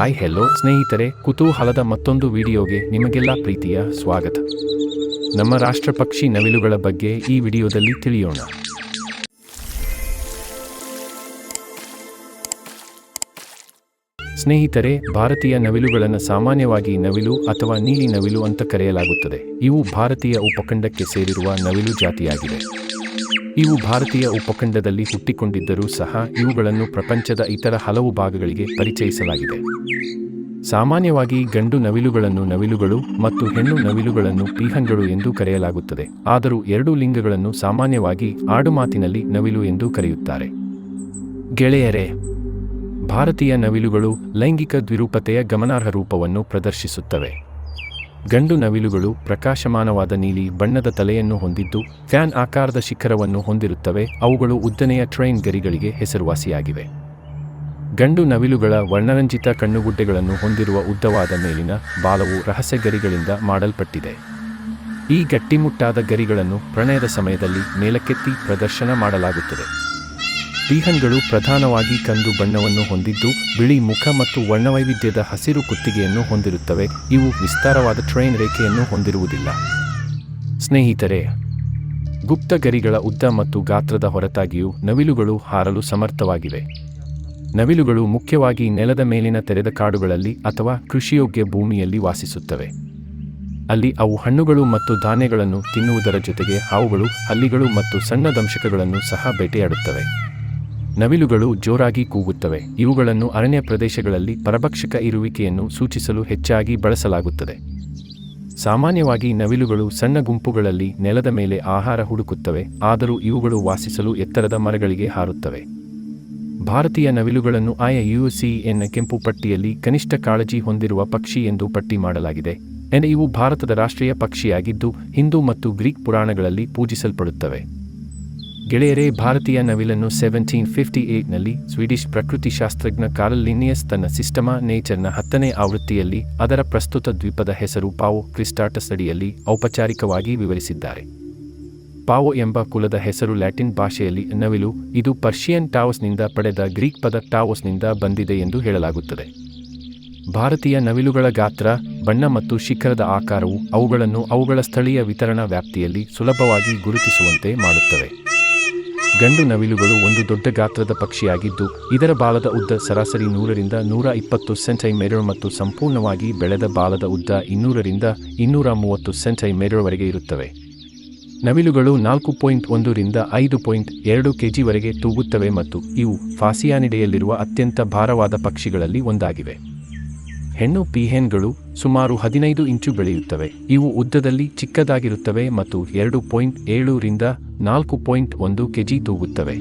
Hi hello ಸ್ನೇಹಿತರೆ, ಕುತೂಹಲದ ಮತ್ತೊಂದು ವಿಡಿಯೋಗೆ ನಿಮಗೆಲ್ಲ ಪ್ರೀತಿಯ ಸ್ವಾಗತ. ನಮ್ಮ ರಾಷ್ಟ್ರ ಪಕ್ಷಿ ನವಿಲುಗಳ ಬಗ್ಗೆ ಈ ವಿಡಿಯೋದಲ್ಲಿ ತಿಳಿಯೋಣ. ಸ್ನೇಹಿತರೆ, ಭಾರತೀಯ ನವಿಲುಗಳನ್ನು ಸಾಮಾನ್ಯವಾಗಿ ನವಿಲು ಅಥವಾ ನೀಲಿ ನವಿಲು ಅಂತ ಕರೆಯಲಾಗುತ್ತದೆ. ಇವು ಭಾರತೀಯ ಉಪಖಂಡಕ್ಕೆ ಸೇರಿರುವ ನವಿಲು ಜಾತಿಯಾಗಿವೆ. ಇವು ಭಾರತೀಯ ಉಪಖಂಡದಲ್ಲಿ ಹುಟ್ಟಿಕೊಂಡಿದ್ದರೂ ಸಹ ಇವುಗಳನ್ನು ಪ್ರಪಂಚದ ಇತರ ಹಲವು ಭಾಗಗಳಿಗೆ ಪರಿಚಯಿಸಲಾಗಿದೆ. ಸಾಮಾನ್ಯವಾಗಿ ಗಂಡು ನವಿಲುಗಳನ್ನು ನವಿಲುಗಳು ಮತ್ತು ಹೆಣ್ಣು ನವಿಲುಗಳನ್ನು ಪಿಹಂಗಳು ಎಂದು ಕರೆಯಲಾಗುತ್ತದೆ. ಆದರೂ ಎರಡೂ ಲಿಂಗಗಳನ್ನು ಸಾಮಾನ್ಯವಾಗಿ ಆಡುಮಾತಿನಲ್ಲಿ ನವಿಲು ಎಂದು ಕರೆಯುತ್ತಾರೆ. ಗೆಳೆಯರೇ, ಭಾರತೀಯ ನವಿಲುಗಳು ಲೈಂಗಿಕ ದ್ವಿರೂಪತೆಯ ಗಮನಾರ್ಹ ರೂಪವನ್ನು ಪ್ರದರ್ಶಿಸುತ್ತವೆ. ಗಂಡು ನವಿಲುಗಳು ಪ್ರಕಾಶಮಾನವಾದ ನೀಲಿ ಬಣ್ಣದ ತಲೆಯನ್ನು ಹೊಂದಿದ್ದು ಫ್ಯಾನ್ ಆಕಾರದ ಶಿಖರವನ್ನು ಹೊಂದಿರುತ್ತವೆ. ಅವುಗಳು ಉದ್ದನೆಯ ಟ್ರೈನ್ ಗರಿಗಳಿಗೆ ಹೆಸರುವಾಸಿಯಾಗಿವೆ. ಗಂಡು ನವಿಲುಗಳ ವರ್ಣರಂಜಿತ ಕಣ್ಣುಗುಡ್ಡೆಗಳನ್ನು ಹೊಂದಿರುವ ಉದ್ದವಾದ ಮೇಲಿನ ಬಾಲವು ರಹಸ್ಯ ಗರಿಗಳಿಂದ ಮಾಡಲ್ಪಟ್ಟಿದೆ. ಈ ಗಟ್ಟಿಮುಟ್ಟಾದ ಗರಿಗಳನ್ನು ಪ್ರಣಯದ ಸಮಯದಲ್ಲಿ ಮೇಲಕ್ಕೆತ್ತಿ ಪ್ರದರ್ಶನ ಮಾಡಲಾಗುತ್ತದೆ. ಪೀಹನ್ಗಳು ಪ್ರಧಾನವಾಗಿ ಕಂದು ಬಣ್ಣವನ್ನು ಹೊಂದಿದ್ದು, ಬಿಳಿ ಮುಖ ಮತ್ತು ವರ್ಣವೈವಿಧ್ಯದ ಹಸಿರು ಕುತ್ತಿಗೆಯನ್ನು ಹೊಂದಿರುತ್ತವೆ. ಇವು ವಿಸ್ತಾರವಾದ ಟ್ರೈನ್ ರೇಖೆಯನ್ನು ಹೊಂದಿರುವುದಿಲ್ಲ. ಸ್ನೇಹಿತರೆ, ಗುಪ್ತ ಗರಿಗಳ ಉದ್ದ ಮತ್ತು ಗಾತ್ರದ ಹೊರತಾಗಿಯೂ ನವಿಲುಗಳು ಹಾರಲು ಸಮರ್ಥವಾಗಿವೆ. ನವಿಲುಗಳು ಮುಖ್ಯವಾಗಿ ನೆಲದ ಮೇಲಿನ ತೆರೆದ ಕಾಡುಗಳಲ್ಲಿ ಅಥವಾ ಕೃಷಿಯೋಗ್ಯ ಭೂಮಿಯಲ್ಲಿ ವಾಸಿಸುತ್ತವೆ. ಅಲ್ಲಿ ಅವು ಹಣ್ಣುಗಳು ಮತ್ತು ಧಾನ್ಯಗಳನ್ನು ತಿನ್ನುವುದರ ಜೊತೆಗೆ ಹಾವುಗಳು, ಹಲ್ಲಿಗಳು ಮತ್ತು ಸಣ್ಣ ದಂಶಕಗಳನ್ನು ಸಹ ಬೇಟೆಯಾಡುತ್ತವೆ. ನವಿಲುಗಳು ಜೋರಾಗಿ ಕೂಗುತ್ತವೆ. ಇವುಗಳನ್ನು ಅರಣ್ಯ ಪ್ರದೇಶಗಳಲ್ಲಿ ಪರಭಕ್ಷಕ ಇರುವಿಕೆಯನ್ನು ಸೂಚಿಸಲು ಹೆಚ್ಚಾಗಿ ಬಳಸಲಾಗುತ್ತದೆ. ಸಾಮಾನ್ಯವಾಗಿ ನವಿಲುಗಳು ಸಣ್ಣ ಗುಂಪುಗಳಲ್ಲಿ ನೆಲದ ಮೇಲೆ ಆಹಾರ ಹುಡುಕುತ್ತವೆ, ಆದರೂ ಇವುಗಳು ವಾಸಿಸಲು ಎತ್ತರದ ಮರಗಳಿಗೆ ಹಾರುತ್ತವೆ. ಭಾರತೀಯ ನವಿಲುಗಳನ್ನು ಐಯುಸಿಎನ್ನ ಕೆಂಪು ಪಟ್ಟಿಯಲ್ಲಿ ಕನಿಷ್ಠ ಕಾಳಜಿ ಹೊಂದಿರುವ ಪಕ್ಷಿ ಎಂದು ಪಟ್ಟಿ ಮಾಡಲಾಗಿದೆ. ಎನ್ ಇವು ಭಾರತದ ರಾಷ್ಟ್ರೀಯ ಪಕ್ಷಿಯಾಗಿದ್ದು, ಹಿಂದೂ ಮತ್ತು ಗ್ರೀಕ್ ಪುರಾಣಗಳಲ್ಲಿ ಪೂಜಿಸಲ್ಪಡುತ್ತವೆ. ಗೆಳೆಯರೇ, ಭಾರತೀಯ ನವಿಲನ್ನು ಸೆವೆಂಟೀನ್ ಫಿಫ್ಟಿ ಏಟ್ನಲ್ಲಿ ಸ್ವೀಡಿಷ್ ಪ್ರಕೃತಿಶಾಸ್ತ್ರಜ್ಞ ಕಾರಲ್ ಲಿನಿಯಸ್ ತನ್ನ ಸಿಸ್ಟಮಾ ನೇಚರ್ನ ಹತ್ತನೇ ಆವೃತ್ತಿಯಲ್ಲಿ ಅದರ ಪ್ರಸ್ತುತ ದ್ವೀಪದ ಹೆಸರು ಪಾವೋ ಕ್ರಿಸ್ಟಾಟಸ್ ಅಡಿಯಲ್ಲಿ ಔಪಚಾರಿಕವಾಗಿ ವಿವರಿಸಿದ್ದಾರೆ. ಪಾವೋ ಎಂಬ ಕುಲದ ಹೆಸರು ಲ್ಯಾಟಿನ್ ಭಾಷೆಯಲ್ಲಿ ನವಿಲು, ಇದು ಪರ್ಷಿಯನ್ ಟಾವಸ್ನಿಂದ ಪಡೆದ ಗ್ರೀಕ್ ಪದ ಟಾವಸ್ನಿಂದ ಬಂದಿದೆ ಎಂದು ಹೇಳಲಾಗುತ್ತದೆ. ಭಾರತೀಯ ನವಿಲುಗಳ ಗಾತ್ರ, ಬಣ್ಣ ಮತ್ತು ಶಿಖರದ ಆಕಾರವು ಅವುಗಳನ್ನು ಅವುಗಳ ಸ್ಥಳೀಯ ವಿತರಣಾ ವ್ಯಾಪ್ತಿಯಲ್ಲಿ ಸುಲಭವಾಗಿ ಗುರುತಿಸುವಂತೆ ಮಾಡುತ್ತವೆ. ಗಂಡು ನವಿಲುಗಳು ಒಂದು ದೊಡ್ಡ ಗಾತ್ರದ ಪಕ್ಷಿಯಾಗಿದ್ದು, ಇದರ ಬಾಲದ ಉದ್ದ ಸರಾಸರಿ ನೂರರಿಂದ ನೂರ ಇಪ್ಪತ್ತು ಸೆಂಟಿಮೀಟರ್ ಮತ್ತು ಸಂಪೂರ್ಣವಾಗಿ ಬೆಳೆದ ಬಾಲದ ಉದ್ದ ಇನ್ನೂರರಿಂದ ಇನ್ನೂರ ಮೂವತ್ತು ಸೆಂಟಿಮೀಟರ್ವರೆಗೆ ಇರುತ್ತವೆ. ನವಿಲುಗಳು ನಾಲ್ಕು ಪಾಯಿಂಟ್ ಒಂದರಿಂದ ಐದು ಪಾಯಿಂಟ್ ಎರಡು ಕೆಜಿವರೆಗೆ ತೂಗುತ್ತವೆ ಮತ್ತು ಇವು ಫಾಸಿಯಾನಿಡೆಯಲ್ಲಿರುವ ಅತ್ಯಂತ ಭಾರವಾದ ಪಕ್ಷಿಗಳಲ್ಲಿ ಒಂದಾಗಿವೆ. ಹೆಣ್ಣು ಪಿಹೆನ್ಗಳು ಸುಮಾರು ಹದಿನೈದು ಇಂಚು ಬೆಳೆಯುತ್ತವೆ. ಇವು ಉದ್ದದಲ್ಲಿ ಚಿಕ್ಕದಾಗಿರುತ್ತವೆ ಮತ್ತು ಎರಡು ಪಾಯಿಂಟ್ ಏಳರಿಂದ ನಾಲ್ಕು ಪಾಯಿಂಟ್ ಒಂದು ಕೆಜಿ ತೂಗುತ್ತವೆ.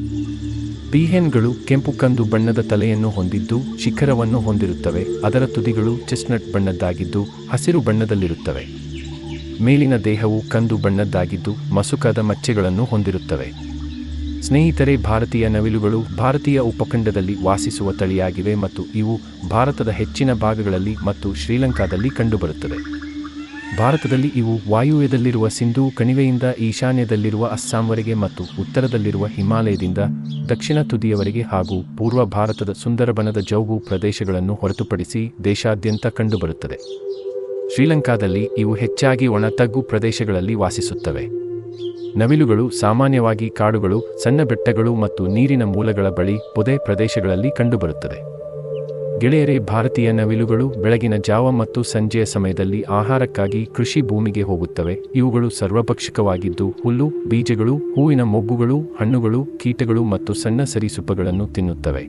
ಪಿಹೆನ್ಗಳು ಕೆಂಪು ಕಂದು ಬಣ್ಣದ ತಲೆಯನ್ನು ಹೊಂದಿದ್ದು ಶಿಖರವನ್ನು ಹೊಂದಿರುತ್ತವೆ. ಅದರ ತುದಿಗಳು ಚೆಸ್ನಟ್ ಬಣ್ಣದ್ದಾಗಿದ್ದು ಹಸಿರು ಬಣ್ಣದಲ್ಲಿರುತ್ತವೆ. ಮೇಲಿನ ದೇಹವು ಕಂದು ಬಣ್ಣದ್ದಾಗಿದ್ದು ಮಸುಕಾದ ಮಚ್ಚೆಗಳನ್ನು ಹೊಂದಿರುತ್ತವೆ. ಸ್ನೇಹಿತರೆ, ಭಾರತೀಯ ನವಿಲುಗಳು ಭಾರತೀಯ ಉಪಖಂಡದಲ್ಲಿ ವಾಸಿಸುವ ತಳಿಯಾಗಿವೆ ಮತ್ತು ಇವು ಭಾರತದ ಹೆಚ್ಚಿನ ಭಾಗಗಳಲ್ಲಿ ಮತ್ತು ಶ್ರೀಲಂಕಾದಲ್ಲಿ ಕಂಡುಬರುತ್ತದೆ ಭಾರತದಲ್ಲಿ ಇವು ವಾಯುವ್ಯದಲ್ಲಿರುವ ಸಿಂಧೂ ಕಣಿವೆಯಿಂದ ಈಶಾನ್ಯದಲ್ಲಿರುವ ಅಸ್ಸಾಂವರೆಗೆ ಮತ್ತು ಉತ್ತರದಲ್ಲಿರುವ ಹಿಮಾಲಯದಿಂದ ದಕ್ಷಿಣ ತುದಿಯವರೆಗೆ ಹಾಗೂ ಪೂರ್ವ ಭಾರತದ ಸುಂದರಬನದ ಜೌಗು ಪ್ರದೇಶಗಳನ್ನು ಹೊರತುಪಡಿಸಿ ದೇಶಾದ್ಯಂತ ಕಂಡುಬರುತ್ತದೆ ಶ್ರೀಲಂಕಾದಲ್ಲಿ ಇವು ಹೆಚ್ಚಾಗಿ ಒಣ ತಗ್ಗು ಪ್ರದೇಶಗಳಲ್ಲಿ ವಾಸಿಸುತ್ತವೆ. ನವಿಲುಗಳು, ಸಾಮಾನ್ಯವಾಗಿ ಕಾಡುಗಳು, ಸಣ್ಣ ಬೆಟ್ಟಗಳು ಮತ್ತು ನೀರಿನ ಮೂಲಗಳ ಬಳಿ ಪೊದೆ ಪ್ರದೇಶಗಳಲ್ಲಿ ಕಂಡುಬರುತ್ತದೆ. ಗೆಳೆಯರೇ, ಭಾರತೀಯ ನವಿಲುಗಳು ಬೆಳಗಿನ ಜಾವ ಮತ್ತು ಸಂಜೆಯ ಸಮಯದಲ್ಲಿ ಆಹಾರಕ್ಕಾಗಿ ಕೃಷಿ ಭೂಮಿಗೆ ಹೋಗುತ್ತವೆ. ಇವುಗಳು ಸರ್ವಭಕ್ಷಕವಾಗಿದ್ದು, ಹುಲ್ಲು, ಬೀಜಗಳು, ಹೂವಿನ ಮೊಗ್ಗುಗಳು, ಹಣ್ಣುಗಳು, ಕೀಟಗಳು ಮತ್ತು ಸಣ್ಣ ಸರೀಸೃಪಗಳನ್ನು ತಿನ್ನುತ್ತವೆ.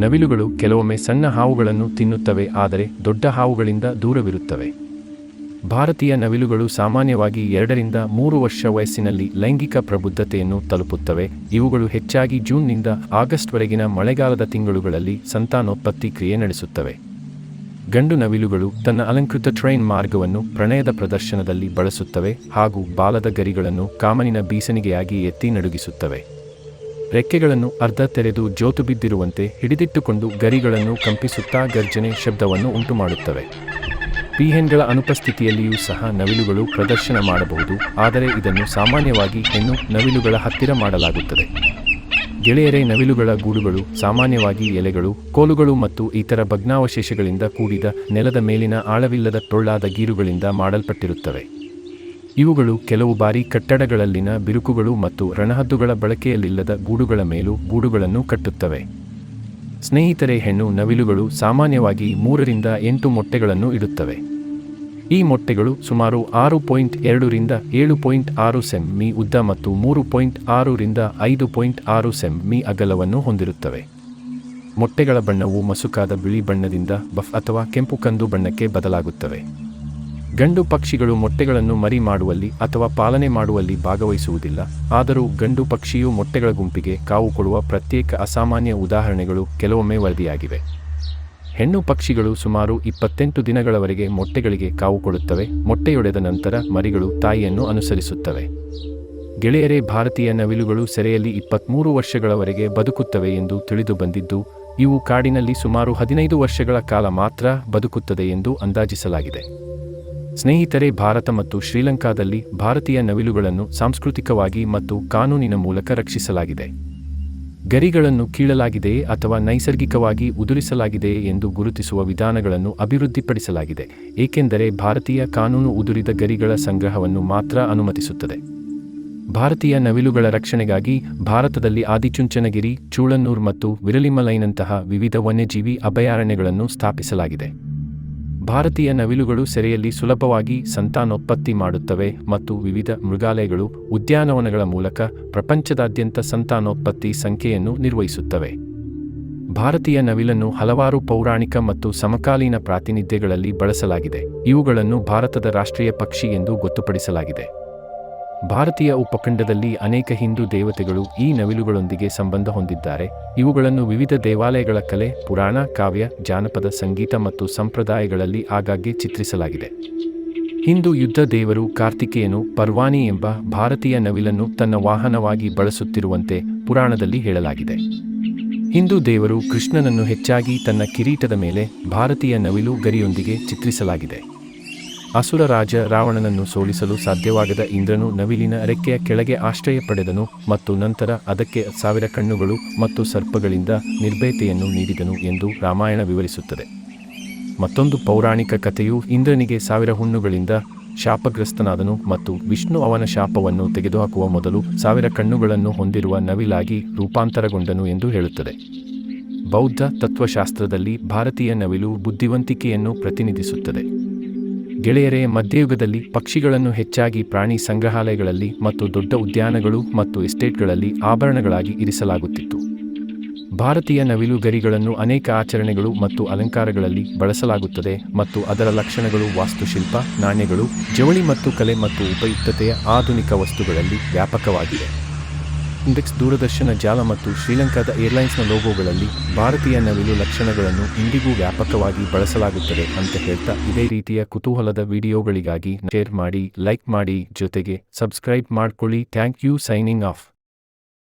ನವಿಲುಗಳು ಕೆಲವೊಮ್ಮೆ ಸಣ್ಣ ಹಾವುಗಳನ್ನು ತಿನ್ನುತ್ತವೆ, ಆದರೆ ದೊಡ್ಡ ಹಾವುಗಳಿಂದ ದೂರವಿರುತ್ತವೆ. ಭಾರತೀಯ ನವಿಲುಗಳು ಸಾಮಾನ್ಯವಾಗಿ ಎರಡರಿಂದ ಮೂರು ವರ್ಷ ವಯಸ್ಸಿನಲ್ಲಿ ಲೈಂಗಿಕ ಪ್ರಬುದ್ಧತೆಯನ್ನು ತಲುಪುತ್ತವೆ. ಇವುಗಳು ಹೆಚ್ಚಾಗಿ ಜೂನ್ನಿಂದ ಆಗಸ್ಟ್ವರೆಗಿನ ಮಳೆಗಾಲದ ತಿಂಗಳುಗಳಲ್ಲಿ ಸಂತಾನೋತ್ಪತ್ತಿ ಕ್ರಿಯೆ ನಡೆಸುತ್ತವೆ. ಗಂಡು ನವಿಲುಗಳು ತನ್ನ ಅಲಂಕೃತ ಟ್ರೈನ್ ಮಾರ್ಗವನ್ನು ಪ್ರಣಯದ ಪ್ರದರ್ಶನದಲ್ಲಿ ಬಳಸುತ್ತವೆ ಹಾಗೂ ಬಾಲದ ಗರಿಗಳನ್ನು ಕಾಮನಿನ ಬೀಸಣಿಗೆಯಾಗಿ ಎತ್ತಿ ನಡುಗಿಸುತ್ತವೆ. ರೆಕ್ಕೆಗಳನ್ನು ಅರ್ಧ ತೆರೆದು ಜೋತು ಬಿದ್ದಿರುವಂತೆ ಹಿಡಿದಿಟ್ಟುಕೊಂಡು ಗರಿಗಳನ್ನು ಕಂಪಿಸುತ್ತಾ ಗರ್ಜನೆ ಶಬ್ದವನ್ನು ಉಂಟುಮಾಡುತ್ತವೆ. ಪೀಹೆನ್ಗಳ ಅನುಪಸ್ಥಿತಿಯಲ್ಲಿಯೂ ಸಹ ನವಿಲುಗಳು ಪ್ರದರ್ಶನ ಮಾಡಬಹುದು, ಆದರೆ ಇದನ್ನು ಸಾಮಾನ್ಯವಾಗಿ ಹೆಣ್ಣು ನವಿಲುಗಳ ಹತ್ತಿರ ಮಾಡಲಾಗುತ್ತದೆ. ಗೆಳೆಯರೆ, ನವಿಲುಗಳ ಗೂಡುಗಳು, ಸಾಮಾನ್ಯವಾಗಿ ಎಲೆಗಳು, ಕೋಲುಗಳು ಮತ್ತು ಇತರ ಭಗ್ನಾವಶೇಷಗಳಿಂದ ಕೂಡಿದ ನೆಲದ ಮೇಲಿನ ಆಳವಿಲ್ಲದ ಟೊಳ್ಳಾದ ಗೀರುಗಳಿಂದ ಮಾಡಲ್ಪಟ್ಟಿರುತ್ತವೆ. ಇವುಗಳು ಕೆಲವು ಬಾರಿ ಕಟ್ಟಡಗಳಲ್ಲಿನ ಬಿರುಕುಗಳು ಮತ್ತು ರಣಹದ್ದುಗಳ ಬಳಕೆಯಲ್ಲಿಲ್ಲದ ಗೂಡುಗಳ ಮೇಲೂ ಗೂಡುಗಳನ್ನು ಕಟ್ಟುತ್ತವೆ. ಸ್ನೇಹಿತರೆ, ಹೆಣ್ಣು ನವಿಲುಗಳು ಸಾಮಾನ್ಯವಾಗಿ ಮೂರರಿಂದ ಎಂಟು ಮೊಟ್ಟೆಗಳನ್ನು ಇಡುತ್ತವೆ. ಈ ಮೊಟ್ಟೆಗಳು ಸುಮಾರು ಆರು ಪಾಯಿಂಟ್ ಎರಡರಿಂದ ಏಳು ಪಾಯಿಂಟ್ ಆರು ಸೆಮ್ ಮೀ ಉದ್ದ ಮತ್ತು ಮೂರು ಪಾಯಿಂಟ್ ಆರರಿಂದ ಐದು ಪಾಯಿಂಟ್ ಆರು ಸೆಮ್ ಮೀ ಅಗಲವನ್ನು ಹೊಂದಿರುತ್ತವೆ. ಮೊಟ್ಟೆಗಳ ಬಣ್ಣವು ಮಸುಕಾದ ಬಿಳಿ ಬಣ್ಣದಿಂದ ಬಫ್ ಅಥವಾ ಕೆಂಪು ಕಂದು ಬಣ್ಣಕ್ಕೆ ಬದಲಾಗುತ್ತವೆ. ಗಂಡು ಪಕ್ಷಿಗಳು ಮೊಟ್ಟೆಗಳನ್ನು ಮರಿ ಮಾಡುವಲ್ಲಿ ಅಥವಾ ಪಾಲನೆ ಮಾಡುವಲ್ಲಿ ಭಾಗವಹಿಸುವುದಿಲ್ಲ, ಆದರೂ ಗಂಡು ಪಕ್ಷಿಯು ಮೊಟ್ಟೆಗಳ ಗುಂಪಿಗೆ ಕಾವು ಕೊಡುವ ಪ್ರತ್ಯೇಕ ಅಸಾಮಾನ್ಯ ಉದಾಹರಣೆಗಳು ಕೆಲವೊಮ್ಮೆ ವರದಿಯಾಗಿವೆ. ಹೆಣ್ಣು ಪಕ್ಷಿಗಳು ಸುಮಾರು ಇಪ್ಪತ್ತೆಂಟು ದಿನಗಳವರೆಗೆ ಮೊಟ್ಟೆಗಳಿಗೆ ಕಾವು ಕೊಡುತ್ತವೆ. ಮೊಟ್ಟೆಯೊಡೆದ ನಂತರ ಮರಿಗಳು ತಾಯಿಯನ್ನು ಅನುಸರಿಸುತ್ತವೆ. ಗೆಳೆಯರೇ, ಭಾರತೀಯ ನವಿಲುಗಳು ಸೆರೆಯಲ್ಲಿ ಇಪ್ಪತ್ತ್ಮೂರು ವರ್ಷಗಳವರೆಗೆ ಬದುಕುತ್ತವೆ ಎಂದು ತಿಳಿದು ಬಂದಿದ್ದು, ಇವು ಕಾಡಿನಲ್ಲಿ ಸುಮಾರು ಹದಿನೈದು ವರ್ಷಗಳ ಕಾಲ ಮಾತ್ರ ಬದುಕುತ್ತದೆ ಎಂದು ಅಂದಾಜಿಸಲಾಗಿದೆ. ಸ್ನೇಹಿತರೆ, ಭಾರತ ಮತ್ತು ಶ್ರೀಲಂಕಾದಲ್ಲಿ ಭಾರತೀಯ ನವಿಲುಗಳನ್ನು ಸಾಂಸ್ಕೃತಿಕವಾಗಿ ಮತ್ತು ಕಾನೂನಿನ ಮೂಲಕ ರಕ್ಷಿಸಲಾಗಿದೆ. ಗರಿಗಳನ್ನು ಕೀಳಲಾಗಿದೆಯೇ ಅಥವಾ ನೈಸರ್ಗಿಕವಾಗಿ ಉದುರಿಸಲಾಗಿದೆಯೇ ಎಂದು ಗುರುತಿಸುವ ವಿಧಾನಗಳನ್ನು ಅಭಿವೃದ್ಧಿಪಡಿಸಲಾಗಿದೆ, ಏಕೆಂದರೆ ಭಾರತೀಯ ಕಾನೂನು ಉದುರಿದ ಗರಿಗಳ ಸಂಗ್ರಹವನ್ನು ಮಾತ್ರ ಅನುಮತಿಸುತ್ತದೆ. ಭಾರತೀಯ ನವಿಲುಗಳ ರಕ್ಷಣೆಗಾಗಿ ಭಾರತದಲ್ಲಿ ಆದಿಚುಂಚನಗಿರಿ, ಚೂಳನ್ನೂರ್ ಮತ್ತು ವಿರಲಿಮಲೈನಂತಹ ವಿವಿಧ ವನ್ಯಜೀವಿ ಅಭಯಾರಣ್ಯಗಳನ್ನು ಸ್ಥಾಪಿಸಲಾಗಿದೆ. ಭಾರತೀಯ ನವಿಲುಗಳು ಸೆರೆಯಲ್ಲಿ ಸುಲಭವಾಗಿ ಸಂತಾನೋತ್ಪತ್ತಿ ಮಾಡುತ್ತವೆ ಮತ್ತು ವಿವಿಧ ಮೃಗಾಲಯಗಳು ಉದ್ಯಾನವನಗಳ ಮೂಲಕ ಪ್ರಪಂಚದಾದ್ಯಂತ ಸಂತಾನೋತ್ಪತ್ತಿ ಸಂಖ್ಯೆಯನ್ನು ನಿರ್ವಹಿಸುತ್ತವೆ. ಭಾರತೀಯ ನವಿಲನ್ನು ಹಲವಾರು ಪೌರಾಣಿಕ ಮತ್ತು ಸಮಕಾಲೀನ ಪ್ರಾತಿನಿಧ್ಯಗಳಲ್ಲಿ ಬಳಸಲಾಗಿದೆ. ಇವುಗಳನ್ನು ಭಾರತದ ರಾಷ್ಟ್ರೀಯ ಪಕ್ಷಿ ಎಂದು ಗೊತ್ತುಪಡಿಸಲಾಗಿದೆ. ಭಾರತೀಯ ಉಪಖಂಡದಲ್ಲಿ ಅನೇಕ ಹಿಂದೂ ದೇವತೆಗಳು ಈ ನವಿಲುಗಳೊಂದಿಗೆ ಸಂಬಂಧ ಹೊಂದಿದ್ದಾರೆ. ಇವುಗಳನ್ನು ವಿವಿಧ ದೇವಾಲಯಗಳ ಕಲೆ, ಪುರಾಣ, ಕಾವ್ಯ, ಜಾನಪದ, ಸಂಗೀತ ಮತ್ತು ಸಂಪ್ರದಾಯಗಳಲ್ಲಿ ಆಗಾಗ್ಗೆ ಚಿತ್ರಿಸಲಾಗಿದೆ. ಹಿಂದೂ ಯುದ್ಧ ದೇವರು ಕಾರ್ತಿಕೇಯನು ಪರ್ವಾನಿ ಎಂಬ ಭಾರತೀಯ ನವಿಲನ್ನು ತನ್ನ ವಾಹನವಾಗಿ ಬಳಸುತ್ತಿರುವಂತೆ ಪುರಾಣದಲ್ಲಿ ಹೇಳಲಾಗಿದೆ. ಹಿಂದೂ ದೇವರು ಕೃಷ್ಣನನ್ನು ಹೆಚ್ಚಾಗಿ ತನ್ನ ಕಿರೀಟದ ಮೇಲೆ ಭಾರತೀಯ ನವಿಲು ಗರಿಯೊಂದಿಗೆ ಚಿತ್ರಿಸಲಾಗಿದೆ. ಅಸುರ ರಾಜ ರಾವಣನನ್ನು ಸೋಲಿಸಲು ಸಾಧ್ಯವಾಗದ ಇಂದ್ರನು ನವಿಲಿನ ರೆಕ್ಕೆಯ ಕೆಳಗೆ ಆಶ್ರಯ ಪಡೆದನು ಮತ್ತು ನಂತರ ಅದಕ್ಕೆ ಸಾವಿರ ಕಣ್ಣುಗಳು ಮತ್ತು ಸರ್ಪಗಳಿಂದ ನಿರ್ಭಯತೆಯನ್ನು ನೀಡಿದನು ಎಂದು ರಾಮಾಯಣ ವಿವರಿಸುತ್ತದೆ. ಮತ್ತೊಂದು ಪೌರಾಣಿಕ ಕಥೆಯು ಇಂದ್ರನಿಗೆ ಸಾವಿರ ಹುಣ್ಣುಗಳಿಂದ ಶಾಪಗ್ರಸ್ತನಾದನು ಮತ್ತು ವಿಷ್ಣು ಅವನ ಶಾಪವನ್ನು ತೆಗೆದುಹಾಕುವ ಮೊದಲು ಸಾವಿರ ಕಣ್ಣುಗಳನ್ನು ಹೊಂದಿರುವ ನವಿಲಾಗಿ ರೂಪಾಂತರಗೊಂಡನು ಎಂದು ಹೇಳುತ್ತದೆ. ಬೌದ್ಧ ತತ್ವಶಾಸ್ತ್ರದಲ್ಲಿ ಭಾರತೀಯ ನವಿಲು ಬುದ್ಧಿವಂತಿಕೆಯನ್ನು ಪ್ರತಿನಿಧಿಸುತ್ತದೆ. ಗೆಳೆಯರೇ, ಮಧ್ಯಯುಗದಲ್ಲಿ ಪಕ್ಷಿಗಳನ್ನು ಹೆಚ್ಚಾಗಿ ಪ್ರಾಣಿ ಸಂಗ್ರಹಾಲಯಗಳಲ್ಲಿ ಮತ್ತು ದೊಡ್ಡ ಉದ್ಯಾನಗಳು ಮತ್ತು ಎಸ್ಟೇಟ್ಗಳಲ್ಲಿ ಆಭರಣಗಳಾಗಿ ಇರಿಸಲಾಗುತ್ತಿತ್ತು. ಭಾರತೀಯ ನವಿಲು ಗರಿಗಳನ್ನು ಅನೇಕ ಆಚರಣೆಗಳು ಮತ್ತು ಅಲಂಕಾರಗಳಲ್ಲಿ ಬಳಸಲಾಗುತ್ತದೆ ಮತ್ತು ಅದರ ಲಕ್ಷಣಗಳು ವಾಸ್ತುಶಿಲ್ಪ, ನಾಣ್ಯಗಳು, ಜವಳಿ ಮತ್ತು ಕಲೆ ಮತ್ತು ಉಪಯುಕ್ತತೆಯ ಆಧುನಿಕ ವಸ್ತುಗಳಲ್ಲಿ ವ್ಯಾಪಕವಾಗಿವೆ. ಇಂಡೆಕ್ಸ್ ದೂರದರ್ಶನ ಜಾಲ ಮತ್ತು ಶ್ರೀಲಂಕಾದ ಏರ್ಲೈನ್ಸ್ನ ಲೋಗೋಗಳಲ್ಲಿ ಭಾರತೀಯ ನವಿಲು ಲಕ್ಷಣಗಳನ್ನು ಇಂದಿಗೂ ವ್ಯಾಪಕವಾಗಿ ಬಳಸಲಾಗುತ್ತದೆ ಅಂತ ಹೇಳ್ತಾ ಇದೇ ರೀತಿಯ ಕುತೂಹಲದ ವಿಡಿಯೋಗಳಿಗಾಗಿ ಶೇರ್ ಮಾಡಿ ಲೈಕ್ ಮಾಡಿ ಜೊತೆಗೆ ಸಬ್ಸ್ಕ್ರೈಬ್ ಮಾಡ್ಕೊಳ್ಳಿ. Thank you signing off